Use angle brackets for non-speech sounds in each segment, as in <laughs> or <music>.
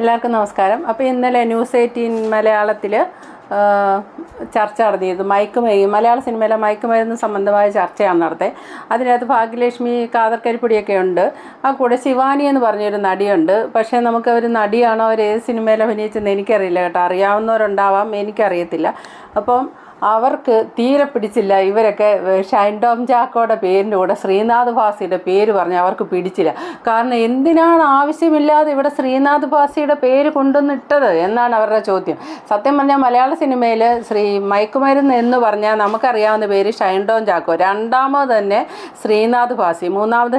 എല്ലാവർക്കും നമസ്കാരം. അപ്പോൾ ഇന്നലെ ന്യൂസ് എയ്റ്റീൻ മലയാളത്തിൽ ചർച്ച നടത്തിയത് മയക്കുമരുന്ന് മലയാള സിനിമയിലെ മയക്കുമരുന്ന് സംബന്ധമായ ചർച്ചയാണ് നടത്തിയത് അതിനകത്ത് ഭാഗ്യലക്ഷ്മി കാതർക്കരിപ്പൊടിയൊക്കെ ഉണ്ട്. ആ കൂടെ ശിവാനി എന്ന് പറഞ്ഞൊരു നടിയുണ്ട്. പക്ഷേ നമുക്ക് അവർ നടിയാണോ അവർ ഏത് സിനിമയിൽ അഭിനയിച്ചെന്ന് എനിക്കറിയില്ല കേട്ടോ. അറിയാവുന്നവരുണ്ടാവാം എനിക്കറിയത്തില്ല. അപ്പം അവർക്ക് തീരെ പിടിച്ചില്ല. ഇവരൊക്കെ ഷൈൻഡോം ചാക്കോയുടെ പേരിന്റെ കൂടെ ശ്രീനാഥ് ഭാസിയുടെ പേര് പറഞ്ഞ് അവർക്ക് പിടിച്ചില്ല. കാരണം എന്തിനാണ് ആവശ്യമില്ലാതെ ഇവിടെ ശ്രീനാഥ് ഭാസിയുടെ പേര് കൊണ്ടുവന്നിട്ടത് എന്നാണ് അവരുടെ ചോദ്യം. സത്യം പറഞ്ഞാൽ മലയാള സിനിമയിൽ ശ്രീ മയക്കുമരുന്ന് എന്ന് പറഞ്ഞാൽ നമുക്കറിയാവുന്ന പേര് ഷൈൻഡോം ചാക്കോ രണ്ടാമത് തന്നെ ശ്രീനാഥ് ഭാസി. മൂന്നാമത്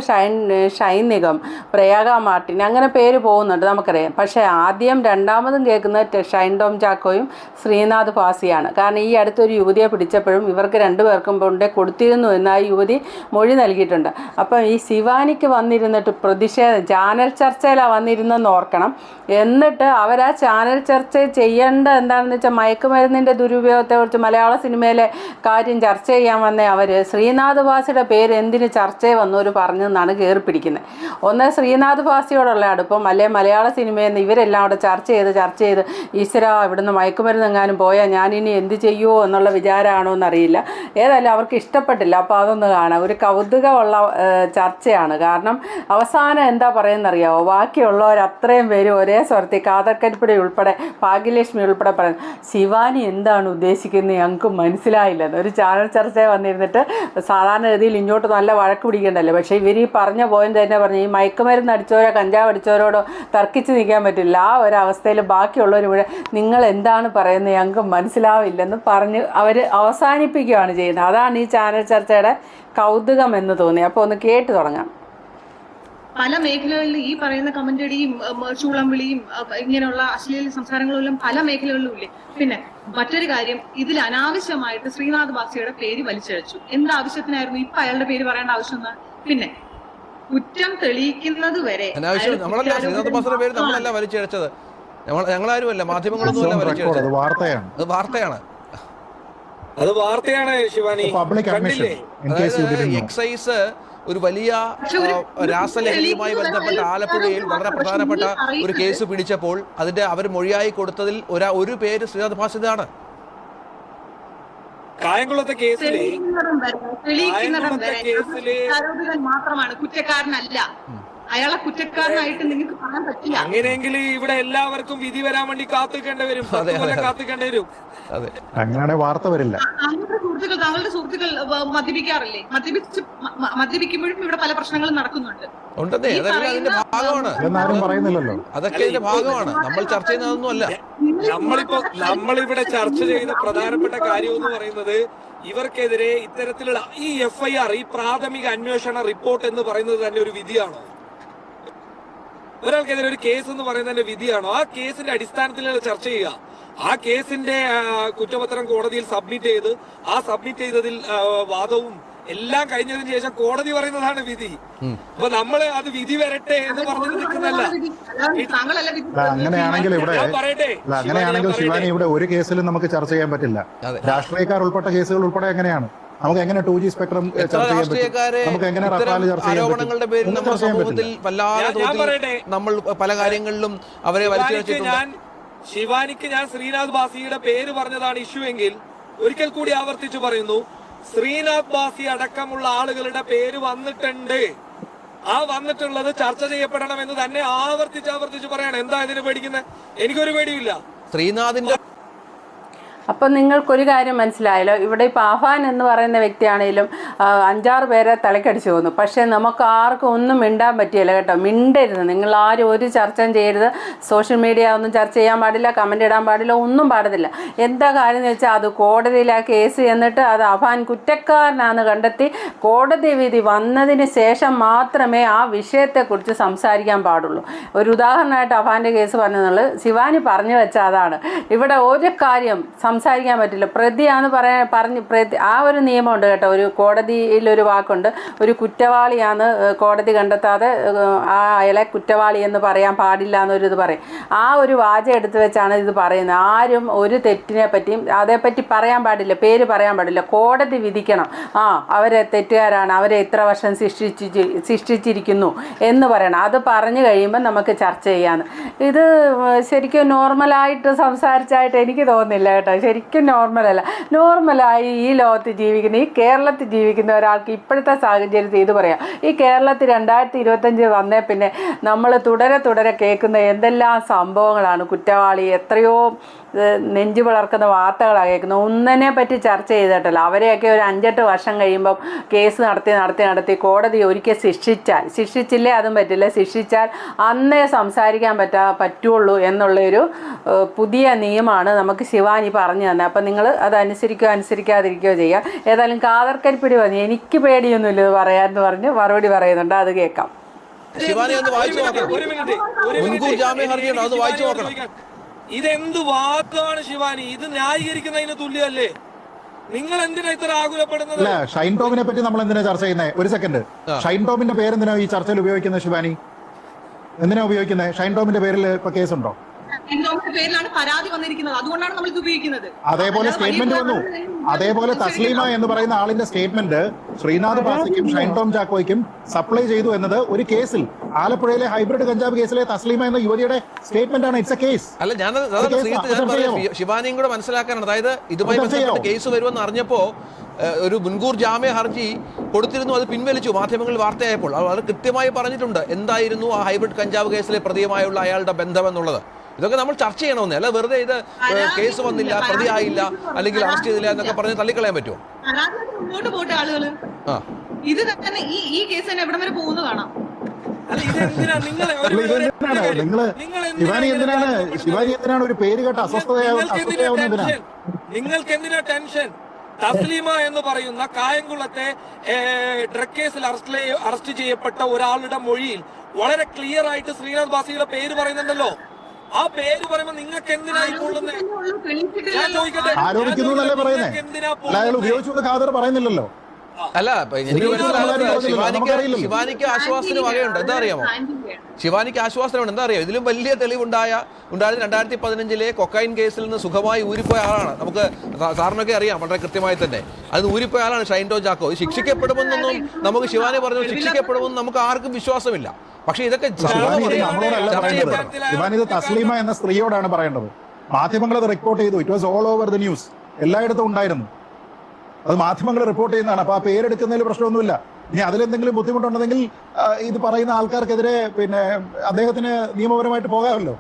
ഷൈൻ നിഗം പ്രയാഗ മാർട്ടിൻ. അങ്ങനെ പേര് പോകുന്നുണ്ട് നമുക്കറിയാം. പക്ഷേ ആദ്യം രണ്ടാമതും കേൾക്കുന്നത് ഷൈൻഡോം ചാക്കോയും ശ്രീനാഥ് ഭാസിയാണ്. കാരണം ഈ അടുത്തൊരു യുവതിയെ പിടിച്ചപ്പോഴും ഇവർക്ക് രണ്ടുപേർക്കും കൊണ്ടേ കൊടുത്തിരുന്നു എന്ന് ആ യുവതി മൊഴി നൽകിയിട്ടുണ്ട്. അപ്പം ഈ ശിവാനിക്ക് വന്നിരുന്നിട്ട് പ്രതിഷേധം ചാനൽ ചർച്ചയിലാണ് വന്നിരുന്നെന്ന് ഓർക്കണം. എന്നിട്ട് അവർ ആ ചാനൽ ചർച്ച ചെയ്യേണ്ട എന്താണെന്ന് വെച്ചാൽ മയക്കുമരുന്നിന്റെ ദുരുപയോഗത്തെക്കുറിച്ച് മലയാള സിനിമയിലെ കാര്യം ചർച്ച ചെയ്യാൻ വന്ന അവർ ശ്രീനാഥ് ഭാസിയുടെ പേര് എന്തിന് ചർച്ചയിൽ വന്നവർ പറഞ്ഞെന്നാണ് കയറി പിടിക്കുന്നത് ഒന്ന് ശ്രീനാഥ് ഭാസിയോടുള്ള അടുപ്പം അല്ലെ മലയാള സിനിമയിൽ നിന്ന് ഇവരെല്ലാം അവിടെ ചർച്ച ചെയ്ത് ചർച്ച ചെയ്ത് ഈശ്വര ഇവിടുന്ന് മയക്കുമരുന്ന് എങ്ങാനും പോയാൽ ഞാനിനി എന്ത് ചെയ്യുമോ എന്നുള്ള വിചാരമാണോ എന്നറിയില്ല. ഏതായാലും അവർക്ക് ഇഷ്ടപ്പെട്ടില്ല. അപ്പോൾ അതൊന്ന് കാണാം. ഒരു കൗതുകമുള്ള ചർച്ചയാണ്. കാരണം അവസാനം എന്താ പറയുന്നറിയാമോ ബാക്കിയുള്ളവർ അത്രയും പേര് ഒരേ സ്വരത്തിൽ കാതർക്കരിപ്പടി ഉൾപ്പെടെ ഭാഗ്യലക്ഷ്മി ഉൾപ്പെടെ പറയുന്നത് ശിവാനി എന്താണ് ഉദ്ദേശിക്കുന്നത് ഞങ്ങൾക്ക് മനസ്സിലായില്ലെന്ന് ഒരു ചാനൽ ചർച്ച വന്നിരുന്നിട്ട് സാധാരണ രീതിയിൽ ഇങ്ങോട്ട് നല്ല വഴക്ക് പിടിക്കണ്ടല്ലോ പക്ഷേ ഇവർ ഈ പറഞ്ഞ പോയിന്റ് തന്നെ പറഞ്ഞു ഈ മയക്കുമരുന്ന് അടിച്ചവരോ കഞ്ചാവ് അടിച്ചവരോടോ തർക്കിച്ച് നിൽക്കാൻ പറ്റില്ല. ആ ഒരു ബാക്കിയുള്ളവർ ഇവിടെ നിങ്ങൾ എന്താണ് പറയുന്നത് ഞങ്ങൾക്ക് മനസ്സിലാവില്ലെന്ന് പറഞ്ഞ് അവർ അവസാനിപ്പിക്കുകയാണ് ചെയ്യുന്നത്. അതാണ് ഈ ചാനൽ ചർച്ചയുടെ കൗതുകം എന്ന് തോന്നി. അപ്പോൾ ഒന്ന് കേട്ടു തുടങ്ങാം. പല മേഖലകളിലും ഈ പറയുന്ന കമന്റടിയും ചൂളം വിളിയും ഇങ്ങനെയുള്ള അശ്ലീല സംസാരങ്ങളും പല മേഖലകളിലും ഇല്ലേ? പിന്നെ മറ്റൊരു കാര്യം ഇതിൽ അനാവശ്യമായിട്ട് ശ്രീനാഥ് ബാസിയുടെ പേര് വലിച്ചഴച്ചു. എന്താവശ്യത്തിനായിരുന്നു? ഇപ്പൊ അയാളുടെ പേര് പറയേണ്ട ആവശ്യം എന്നാ പിന്നെ കുറ്റം തെളിയിക്കുന്നത് വരെ നമ്മളല്ല ശ്രീനാഥ് ബാസിയുടെ പേര് നമ്മളല്ല വലിച്ചഴച്ചത്. ഞങ്ങൾ ഞങ്ങളാരുമല്ല മാധ്യമങ്ങളൊന്നും അല്ല വാർത്തയാണ്. അത് വാർത്തയാണ്. അത് വാർത്തയാണ് ശിവാനി. കണ്ടില്ലേ? എക്സൈസ് ഒരു വലിയ രാസലഹരിയുമായി ബന്ധപ്പെട്ട ആലപ്പുഴയിൽ വളരെ പ്രധാനപ്പെട്ട ഒരു കേസ് പിടിച്ചപ്പോൾ അതിന്റെ അവർ മൊഴിയായി കൊടുത്തതിൽ ഒരാ ഒരു പേര് ശ്രീനാഥ് ഭാസിതാണ് കായംകുളത്തെ കേസിലെ മാത്രമാണ് കുറ്റക്കാരനല്ല. അയാളെ കുറ്റക്കാരനായിട്ട് നിങ്ങൾക്ക് പറയാൻ പറ്റില്ല. അങ്ങനെയെങ്കിൽ ഇവിടെ എല്ലാവർക്കും വിധി വരാൻ വേണ്ടി കാത്തിക്കേണ്ടി വരും. കാത്തിക്കേണ്ടി വരും. അതെ. അങ്ങനെ വാർത്ത വരില്ല. താങ്കളുടെ സുഹൃത്തുക്കൾ താങ്കളുടെ സുഹൃത്തുക്കൾ മദ്യപിക്കാറില്ലേ? മദ്യപിച്ച് മദ്യപിക്കുമ്പോഴും ഇവിടെ പല പ്രശ്നങ്ങളും നടക്കുന്നുണ്ട്. ഉണ്ടെന്നേ അതിന്റെ ഭാഗമാണ്. പറയുന്നില്ലല്ലോ. അതൊക്കെ ഇതിന്റെ ഭാഗമാണ്. നമ്മൾ ചർച്ച ചെയ്യുന്നതൊന്നും അല്ല. നമ്മളിപ്പോ നമ്മളിവിടെ ചർച്ച ചെയ്യുന്ന പ്രധാനപ്പെട്ട കാര്യം എന്ന് പറയുന്നത് ഇവർക്കെതിരെ ഇത്തരത്തിലുള്ള ഈ എഫ്ഐആർ ഐ ആർ ഈ പ്രാഥമിക അന്വേഷണ റിപ്പോർട്ട് എന്ന് പറയുന്നത് തന്നെ ഒരു വിധിയാണോ? ഒരാൾക്കെതിരെ ഒരു കേസ് എന്ന് പറയുന്നതിന്റെ വിധിയാണോ? ആ കേസിന്റെ അടിസ്ഥാനത്തിൽ ചർച്ച ചെയ്യുക. ആ കേസിന്റെ കുറ്റപത്രം കോടതിയിൽ സബ്മിറ്റ് ചെയ്ത് ആ സബ്മിറ്റ് ചെയ്തതിൽ വാദവും എല്ലാം കഴിഞ്ഞതിന് ശേഷം കോടതി പറയുന്നതാണ് വിധി. അപ്പൊ നമ്മൾ അത് വിധി വരട്ടെ എന്ന് പറഞ്ഞത് നിൽക്കുന്നല്ല അങ്ങനെയാണെങ്കിൽ ഇവിടെ ഞാൻ പറയട്ടെ. അങ്ങനെയാണെങ്കിൽ ശിവാനി. ഇവിടെ ഒരു കേസിലും നമുക്ക് ചർച്ച ചെയ്യാൻ പറ്റില്ല. രാഷ്ട്രീയക്കാർ ഉൾപ്പെട്ട കേസുകൾ ഉൾപ്പെടെ എങ്ങനെയാണ് നമുക്ക് എങ്ങനെ ടു ജി സ്പെക്ട്രം ചർച്ച ചെയ്യാൻ പറ്റും? നമുക്ക് എങ്ങനെ റഫാൽ ചർച്ച ചെയ്യാൻ ആരോപണങ്ങളുടെ പേരിൽ പറ്റും ചർച്ച ചെയ്യാൻ പറ്റില്ല. നമ്മൾ പല കാര്യങ്ങളിലും അവരെ ഞാൻ ശിവാനിക്ക് ഞാൻ ശ്രീനാഥ് ബാസിയുടെ പേര് പറഞ്ഞതാണ് ഇഷ്യൂ എങ്കിൽ ഒരിക്കൽ കൂടി ആവർത്തിച്ചു പറയുന്നു ശ്രീനാഥ് ബാസി അടക്കമുള്ള ആളുകളുടെ പേര് വന്നിട്ടുണ്ട്. ആ വന്നിട്ടുള്ളത് ചർച്ച ചെയ്യപ്പെടണം എന്ന് തന്നെ ആവർത്തിച്ച് ആവർത്തിച്ച് പറയാണ്. എന്താ ഇതിന് പേടിക്കുന്നത് എനിക്കൊരു പേടിയില്ല ശ്രീനാഥിന്റെ അപ്പം നിങ്ങൾക്കൊരു കാര്യം മനസ്സിലായല്ലോ. ഇവിടെ ഇപ്പോൾ ആഫാൻ എന്ന് പറയുന്ന വ്യക്തിയാണെങ്കിലും അഞ്ചാറ് പേരെ തലക്കടിച്ചു പോകുന്നു പക്ഷേ നമുക്ക് ആർക്കും ഒന്നും മിണ്ടാൻ പറ്റിയില്ല കേട്ടോ. മിണ്ടരുത്. നിങ്ങൾ ആരും ഒരു ചർച്ചയും ചെയ്യരുത്. സോഷ്യൽ മീഡിയ ഒന്നും ചർച്ച ചെയ്യാൻ പാടില്ല കമന്റ് ഇടാൻ പാടില്ല ഒന്നും പാടില്ല എന്താ കാര്യം എന്ന് വെച്ചാൽ അത് കോടതിയിൽ ആ കേസ് ചെന്നിട്ട് അത് അഫാൻ കുറ്റക്കാരനാണെന്ന് കണ്ടെത്തി കോടതി വിധി വന്നതിന് ശേഷം മാത്രമേ ആ വിഷയത്തെക്കുറിച്ച് സംസാരിക്കാൻ പാടുള്ളൂ. ഒരു ഉദാഹരണമായിട്ട് അഫാന്റെ കേസ് പറഞ്ഞെന്നുള്ളത് ശിവാനി പറഞ്ഞു വെച്ച അതാണ്. ഇവിടെ ഒരു കാര്യം സംസാരിക്കാൻ പറ്റില്ല. പ്രതിയാന്ന് പറയാൻ പറഞ്ഞ് പ്രതി ആ ഒരു നിയമമുണ്ട് കേട്ടോ. ഒരു കോടതിയിലൊരു വാക്കുണ്ട്. ഒരു കുറ്റവാളിയാന്ന് കോടതി കണ്ടെത്താതെ ആ അയാളെ കുറ്റവാളി എന്ന് പറയാൻ പാടില്ല എന്നൊരു ഇത് പറയും. ആ ഒരു വാച എടുത്തു വെച്ചാണ് ഇത് പറയുന്നത്. ആരും ഒരു തെറ്റിനെ പറ്റിയും അതേപ്പറ്റി പറയാൻ പാടില്ല പേര് പറയാൻ പാടില്ല. കോടതി വിധിക്കണം. ആ അവരെ തെറ്റുകാരാണ്. അവരെ ഇത്ര വർഷം ശിക്ഷിച്ച് ശിക്ഷിച്ചിരിക്കുന്നു എന്ന് പറയണം. അത് പറഞ്ഞു കഴിയുമ്പോൾ നമുക്ക് ചർച്ച ചെയ്യാന്ന്. ഇത് ശരിക്കും നോർമലായിട്ട് സംസാരിച്ചായിട്ട് എനിക്ക് തോന്നുന്നില്ല കേട്ടോ. ശരിക്കും നോർമലല്ല നോർമലായി ഈ ലോകത്ത് ജീവിക്കുന്ന ഈ കേരളത്തിൽ ജീവിക്കുന്ന ഒരാൾക്ക് ഇപ്പോഴത്തെ സാഹചര്യത്തിൽ ഇത് പറയാം. ഈ കേരളത്തിൽ രണ്ടായിരത്തി ഇരുപത്തഞ്ച് വന്നേ പിന്നെ നമ്മൾ തുടരെ തുടരെ കേൾക്കുന്ന എന്തെല്ലാം സംഭവങ്ങളാണ് കുറ്റവാളി എത്രയോ നെഞ്ചു വളർക്കുന്ന വാർത്തകളാണ് കേൾക്കുന്നത്. ഒന്നിനെ പറ്റി ചർച്ച ചെയ്തിട്ടില്ല. അവരെയൊക്കെ ഒരു അഞ്ചെട്ട് വർഷം കഴിയുമ്പം കേസ് നടത്തി നടത്തി നടത്തി കോടതി ഒരിക്കൽ ശിക്ഷിച്ചാൽ ശിക്ഷിച്ചില്ലേ അതും പറ്റില്ല. ശിക്ഷിച്ചാൽ അന്നേ സംസാരിക്കാൻ പറ്റാ പറ്റുള്ളൂ എന്നുള്ളൊരു പുതിയ നിയമമാണ് നമുക്ക് ശിവാനി പറഞ്ഞു തന്നെ അപ്പം നിങ്ങൾ അത് അനുസരിക്കുകയോ അനുസരിക്കാതിരിക്കുകയോ ചെയ്യുക. ഏതായാലും കാതർക്കരിപ്പിടി പറഞ്ഞു. എനിക്ക് പേടിയൊന്നുമില്ല ഇത് പറയാമെന്ന് പറഞ്ഞ് മറുപടി പറയുന്നുണ്ട്. അത് കേൾക്കാം. ശിവാനി ഒന്ന് വായിച്ചു നോക്കണം. ഒരു മിനിറ്റ്, ഒരു മുൻകൂർ മിനിറ്റ്. ജാമ്യ ഹർജിയുണ്ട്, അത് വായിച്ചു നോക്കണം. ഇതെന്ത് വാക്കാണ് ശിവാനി? ഇത് ന്യായീകരിക്കുന്നതിന് തുല്യമല്ലേ? നിങ്ങൾ എന്തിനാ ഇത്ര ആകുലപ്പെടുന്നത്? അല്ല ഷൈൻ ടോമിനെ പറ്റി നമ്മൾ എന്തിനാ ചർച്ച ചെയ്യുന്നത് ഒരു സെക്കൻഡ്. ഷൈൻ ടോമിന്റെ പേരെന്തിനാ ഈ ചർച്ചയിൽ ഉപയോഗിക്കുന്നത് ശിവാനി? എന്തിനാ ഉപയോഗിക്കുന്നത്? ഷൈൻ ടോമിന്റെ പേരിൽ ഇപ്പൊ കേസുണ്ടോ? എന്തോന്റെ പേരിലാണ് പരാതി വന്നിരിക്കുന്നത്. അതുകൊണ്ടാണ് നമ്മൾ ഇത് ഉപയോഗിക്കുന്നത്. അതേപോലെ സ്റ്റേറ്റ്മെന്റ് വന്നു. അതേപോലെ തസ്ലീമ എന്ന് പറയുന്ന ആളിന്റെ സ്റ്റേറ്റ്മെന്റ് ശ്രീനാഥ് ബാസിക്കും ഷൈൻ ടോം ചാക്കോയ്ക്കും സപ്ലൈ ചെയ്തു എന്നത് ഒരു കേസിൽ ആലപ്പുഴയിലെ ഹൈബ്രിഡ് കഞ്ചാവ് കേസിലെ തസ്ലീമ എന്ന യുവതിയുടെ സ്റ്റേറ്റ്മെന്റ് ആണ്. ഇറ്റ്സ് എ കേസ് അല്ല ഞാൻ ശിവാനിയും കൂടെ മനസ്സിലാക്കാനാണ്. അതായത് ഇതുമായി ബന്ധപ്പെട്ട് കേസ് വരുമെന്ന് അറിഞ്ഞപ്പോ ഒരു മുൻകൂർ ജാമ്യ ഹർജി കൊടുത്തിരുന്നു. അത് പിൻവലിച്ചു. മാധ്യമങ്ങളിൽ വാർത്തയായപ്പോൾ. അവർ കൃത്യമായി പറഞ്ഞിട്ടുണ്ട്. എന്തായിരുന്നു ആ ഹൈബ്രിഡ് കഞ്ചാവ് കേസിലെ പ്രതിയുമായുള്ള അയാളുടെ ബന്ധം എന്നുള്ളത്. ഇതൊക്കെ നമ്മൾ ചർച്ച ചെയ്യണമെന്നേ. അല്ല വെറുതെ ഇത് കേസ് വന്നില്ല പ്രതിയായില്ല അല്ലെങ്കിൽ അറസ്റ്റ് ചെയ്തില്ല എന്നൊക്കെ പറഞ്ഞ് തള്ളിക്കളയാൻ പറ്റുമോ? പോട്ടെ ഇത് തന്നെ ഈ ഈ കേസ് തന്നെ എവിടം വരെ പോകുന്നു കാണാം. നിങ്ങൾ ശിവാനി എന്തിനാണ്? ശിവാനി എന്തിനാണ് ഒരു പേര് കേട്ട നിങ്ങൾക്ക് എന്തിനാ? ടെൻഷൻ? തസ്ലീമ എന്ന് പറയുന്ന കായംകുളത്തെ ഡ്രഗ് കേസിൽ അറസ്റ്റ് അറസ്റ്റ് ചെയ്യപ്പെട്ട ഒരാളുടെ മൊഴിയിൽ വളരെ ക്ലിയർ ആയിട്ട് ശ്രീനാഥ് ബാസിയുടെ പേര് പറയുന്നുണ്ടല്ലോ. ആ പേര് പറയുമ്പോ നിങ്ങൾക്ക് എന്തിനാ ഈ പൊള്ളുന്നേ ഞാൻ ചോദിക്കട്ടെ? ആരോപിക്കുന്നു എന്നല്ലേ പറയുന്നേ? ഉപയോഗിച്ചുകൊണ്ട് ഖാദർ പറയുന്നില്ലല്ലോ. അല്ല എനിക്ക് ശിവാനിക്ക് ശിവാനിക്ക് ആശ്വാസത്തിന് വകയുണ്ട്. എന്താ അറിയാമോ? ശിവാനിക്ക് ആശ്വാസനമുണ്ട് എന്താ അറിയാം ഇതിലും വലിയ തെളിവുണ്ടായ ഉണ്ടായത് രണ്ടായിരത്തി പതിനഞ്ചിലെ കൊക്കൈൻ കേസിൽ നിന്ന് സുഖമായി ഊരിപ്പോയ ആളാണ്. നമുക്ക് സാറിനൊക്കെ അറിയാം. വളരെ കൃത്യമായി തന്നെ. അത് ഊരിപ്പോയ ആളാണ് ഷൈൻഡോ ജാക്കോ. ഇത് ശിക്ഷിക്കപ്പെടുമെന്നൊന്നും നമുക്ക് ശിവാനി പറഞ്ഞു ശിക്ഷിക്കപ്പെടുമെന്ന് നമുക്ക് ആർക്കും വിശ്വാസമില്ല. പക്ഷെ ഇതൊക്കെ ശിവാനി നമ്മളോടല്ല പറയുന്നത് ശിവാനി ഇത് തസ്ലീമ എന്ന സ്ത്രീയോടാണ് പറയേണ്ടത്. മാധ്യമങ്ങൾ അത് റിപ്പോർട്ട് ചെയ്തു. It was all over the news എല്ലായിടത്തും ഉണ്ടായിരുന്നു. അത് മാധ്യമങ്ങൾ റിപ്പോർട്ട് ചെയ്യുന്നതാണ്. അപ്പൊ ആ പേരെടുക്കുന്നതിൽ പ്രശ്നമൊന്നുമില്ല. ഇനി അതിലെന്തെങ്കിലും ബുദ്ധിമുട്ടുണ്ടെങ്കിൽ ഇത് പറയുന്ന ആൾക്കാർക്കെതിരെ പിന്നെ അദ്ദേഹത്തിന് നിയമപരമായിട്ട് പോകാമല്ലോ.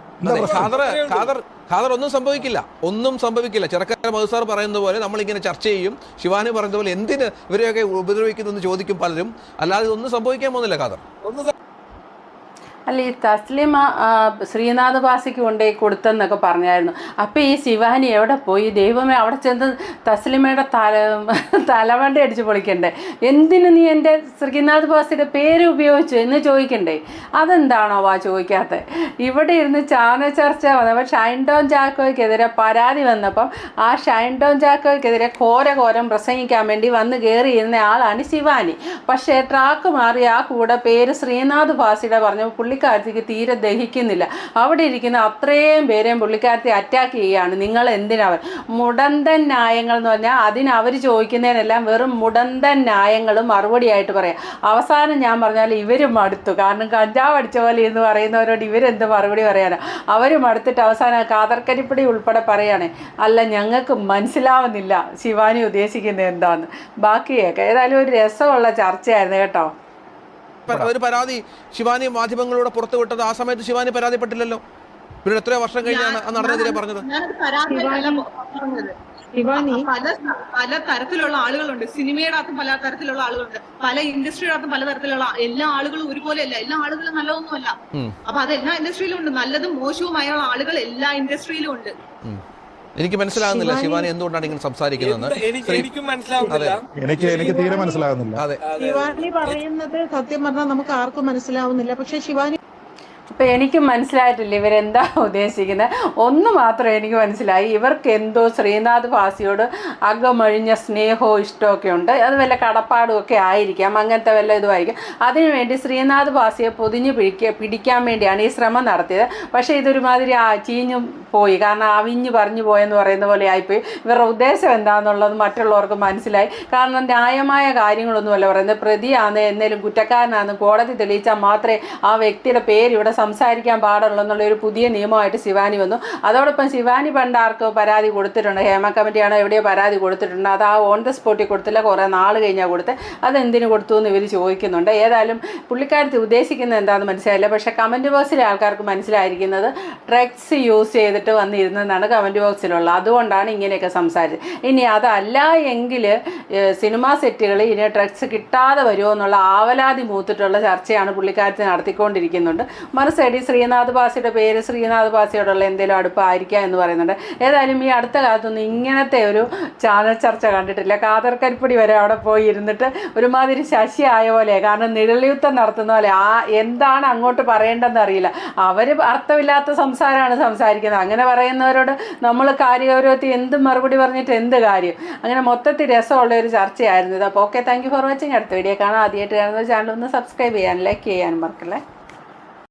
ഖാദർ ഒന്നും സംഭവിക്കില്ല. ഒന്നും സംഭവിക്കില്ല. ചെറുക്കാര മധുസാർ പറയുന്ന പോലെ നമ്മളിങ്ങനെ ചർച്ച ചെയ്യും. ശിവാനി പറയുന്ന പോലെ എന്തിന് ഇവരെയൊക്കെ ഉപദ്രവിക്കുന്നു എന്ന് ചോദിക്കും പലരും. അല്ലാതെ ഒന്നും സംഭവിക്കാൻ പോകുന്നില്ല ഖാദർ. ഒന്ന് അല്ല ഈ തസ്ലിമ ശ്രീനാഥ് ബാസിക്ക് കൊണ്ടുപോയി കൊടുത്തെന്നൊക്കെ പറഞ്ഞായിരുന്നു. അപ്പം ഈ ശിവാനി എവിടെ പോയി? ദൈവമേ അവിടെ ചെന്ന് തസ്ലിമയുടെ തല തലവണ്ടി അടിച്ച് പൊളിക്കണ്ടേ? എന്തിനു നീ എന്റെ ശ്രീനാഥ് വാസിയുടെ പേര് ഉപയോഗിച്ചു എന്ന് ചോദിക്കണ്ടേ? അതെന്താണോ വാ ചോദിക്കാത്തത് ഇവിടെ ഇരുന്ന് ചാന ചർച്ച വന്നപ്പോൾ ഷൈൻ ടോൺ ചാക്കോയ്ക്കെതിരെ പരാതി വന്നപ്പം ആ ഷൈൻ ടോൺ ചാക്കോയ്ക്കെതിരെ ഘോര ഘോരം പ്രസംഗിക്കാൻ വേണ്ടി വന്ന് കയറിയിരുന്ന ആളാണ് ശിവാനി. പക്ഷേ ട്രാക്ക് മാറി ആ കൂടെ പേര് ശ്രീനാഥ് ഭാസിയുടെ പറഞ്ഞപ്പോൾ പുള്ളിക്കാരത്തിക്ക് തീരെ ദഹിക്കുന്നില്ല. അവിടെ ഇരിക്കുന്ന അത്രയും പേരെയും പുള്ളിക്കാരത്തി അറ്റാക്ക് ചെയ്യുകയാണ് നിങ്ങൾ എന്തിനവർ മുടന്തൻ ന്യായങ്ങൾ എന്ന് പറഞ്ഞാൽ അതിന് അവർ ചോദിക്കുന്നതിനെല്ലാം വെറും മുടന്തൻ ന്യായങ്ങൾ മറുപടിയായിട്ട് പറയാം. അവസാനം ഞാൻ പറഞ്ഞാൽ ഇവരും മടുത്തു. കാരണം കഞ്ചാവ് അടിച്ച പോലെ എന്ന് പറയുന്നവരോട് ഇവരെന്ത് മറുപടി പറയാനാ? അവരും മടുത്തിട്ട് അവസാനം കാതർക്കരിപ്പടി ഉൾപ്പെടെ പറയുകയാണ് അല്ല ഞങ്ങൾക്ക് മനസ്സിലാവുന്നില്ല ശിവാനി ഉദ്ദേശിക്കുന്നത് എന്താണെന്ന് ബാക്കിയൊക്കെ ഏതായാലും ഒരു രസമുള്ള ചർച്ചയായിരുന്നു കേട്ടോ. ഒരു പരാതി ശിവാനി മാധ്യമങ്ങളിലൂടെ പുറത്തുവിട്ടത് ആ സമയത്ത് ശിവാനി പരാതിപ്പെട്ടില്ലല്ലോ? പിന്നെ എത്രയോ വർഷം കഴിഞ്ഞാണ് ആ നടനെതിരെ പറഞ്ഞത്. ശിവാനി പല പല തരത്തിലുള്ള ആളുകളുണ്ട്. സിനിമയുടെ അകത്തും പല തരത്തിലുള്ള ആളുകളുണ്ട്. പല ഇൻഡസ്ട്രിയുടെ അകത്തും പല തരത്തിലുള്ള എല്ലാ ആളുകളും ഒരുപോലെയല്ല. എല്ലാ ആളുകളും നല്ലതൊന്നുമല്ല. അപ്പൊ അത് എല്ലാ ഇൻഡസ്ട്രിയിലും ഉണ്ട് നല്ലതും മോശവുമായ ആളുകൾ എല്ലാ ഇൻഡസ്ട്രിയിലും ഉണ്ട്. എനിക്ക് മനസ്സിലാകുന്നില്ല. ശിവാനി എന്തുകൊണ്ടാണ് ഇങ്ങനെ സംസാരിക്കുന്നതെന്ന് എനിക്ക് എനിക്കും മനസ്സിലാവുന്നില്ല. എനിക്ക് എനിക്ക് തീരെ മനസ്സിലാകുന്നില്ല. അതെ. ശിവാനി പറയുന്നത് സത്യം പറഞ്ഞാൽ നമുക്ക് ആർക്കും മനസ്സിലാവുന്നില്ല. പക്ഷെ ശിവാനി ഇപ്പം എനിക്ക് മനസ്സിലായിട്ടില്ല ഇവരെന്താ <laughs> ഉദ്ദേശിക്കുന്നത് ഒന്ന് മാത്രം എനിക്ക് മനസ്സിലായി. ഇവർക്ക് എന്തോ ശ്രീനാഥ് ഭാസിയോട് അകമഴിഞ്ഞ സ്നേഹവും ഇഷ്ടമൊക്കെ ഉണ്ട്. അത് വല്ല കടപ്പാടും ഒക്കെ ആയിരിക്കാം. അങ്ങനത്തെ വല്ല ഇതുമായിരിക്കും. അതിനുവേണ്ടി ശ്രീനാഥ് ഭാസിയെ പൊതിഞ്ഞ് പിടിക്കുക പിടിക്കാൻ വേണ്ടിയാണ് ഈ ശ്രമം നടത്തിയത്. പക്ഷേ ഇതൊരുമാതിരി ചീഞ്ഞു പോയി. കാരണം അവിഞ്ഞ് പറഞ്ഞു പോയെന്ന് പറയുന്ന പോലെ ആയിപ്പോയി. ഇവരുടെ ഉദ്ദേശം എന്താണെന്നുള്ളത് മറ്റുള്ളവർക്ക് മനസ്സിലായി. കാരണം ന്യായമായ കാര്യങ്ങളൊന്നുമല്ല പറയുന്നത്. പ്രതിയാണ് എന്നേലും കുറ്റക്കാരനാണെന്ന് കോടതി തെളിയിച്ചാൽ മാത്രമേ ആ വ്യക്തിയുടെ പേര് ഇവിടെ സംസാരിക്കാൻ പാടുള്ളൂ എന്നുള്ളൊരു പുതിയ നിയമമായിട്ട് ശിവാനി വന്നു. അതോടൊപ്പം ശിവാനി പണ്ട് ആർക്കോ പരാതി കൊടുത്തിട്ടുണ്ട്. ഹേമ കമ്മിറ്റിയാണോ എവിടെയോ പരാതി കൊടുത്തിട്ടുണ്ട്. അത് ആ ഓൺ ദ സ്പോട്ടിൽ കൊടുത്തില്ല. കുറേ നാൾ കഴിഞ്ഞാൽ കൊടുത്ത്. അതെന്തിനു കൊടുത്തു എന്ന് ഇവർ ചോദിക്കുന്നുണ്ട്. ഏതായാലും പുള്ളിക്കാരത്തി ഉദ്ദേശിക്കുന്നത് എന്താണെന്ന് മനസ്സിലായില്ല. പക്ഷേ കമന്റ് ബോക്സിലെ ആൾക്കാർക്ക് മനസ്സിലായിരിക്കുന്നത് ഡ്രഗ്സ് യൂസ് ചെയ്തിട്ട് വന്നിരുന്നെന്നാണ് കമന്റ് ബോക്സിലുള്ള അതുകൊണ്ടാണ് ഇങ്ങനെയൊക്കെ സംസാരിച്ചത്. ഇനി അതല്ല എങ്കിൽ സിനിമാ സെറ്റുകൾ ഇനി ഡ്രഗ്സ് കിട്ടാതെ വരുമോ എന്നുള്ള ആവലാതി മൂത്തിട്ടുള്ള ചർച്ചയാണ് പുള്ളിക്കാരത്തി നടത്തിക്കൊണ്ടിരിക്കുന്നുണ്ട്. മറുസൈഡിൽ ശ്രീനാഥ് ബാസിയുടെ പേര് ശ്രീനാഥ് ബാസിയോടുള്ള എന്തെങ്കിലും അടുപ്പായിരിക്കാം എന്ന് പറയുന്നുണ്ട്. ഏതായാലും ഈ അടുത്ത കാലത്തൊന്നും ഇങ്ങനത്തെ ഒരു ചാനൽ ചർച്ച കണ്ടിട്ടില്ല. കാതർ കരിപ്പടി വരെ അവിടെ പോയി ഇരുന്നിട്ട് ഒരുമാതിരി ശശി ആയ പോലെ കാരണം നിഴലിയുദ്ധം നടത്തുന്ന പോലെ ആ എന്താണ് അങ്ങോട്ട് പറയേണ്ടതെന്ന് അറിയില്ല. അവർ അർത്ഥമില്ലാത്ത സംസാരമാണ് സംസാരിക്കുന്നത്. അങ്ങനെ പറയുന്നവരോട് നമ്മൾ കാര്യഗൗരവത്തിൽ എന്ത് മറുപടി പറഞ്ഞിട്ട് എന്ത് കാര്യം? അങ്ങനെ മൊത്തത്തിൽ രസമുള്ള ഒരു ചർച്ചയായിരുന്നു ഇത്. അപ്പോൾ okay thank you for watching അടുത്ത വീഡിയോ കാണാം. ആദ്യമായിട്ട് കാണുന്ന ചാനൽ ഒന്ന് സബ്സ്ക്രൈബ് ചെയ്യാൻ ലൈക്ക് ചെയ്യാനും മറക്കല്ലേ?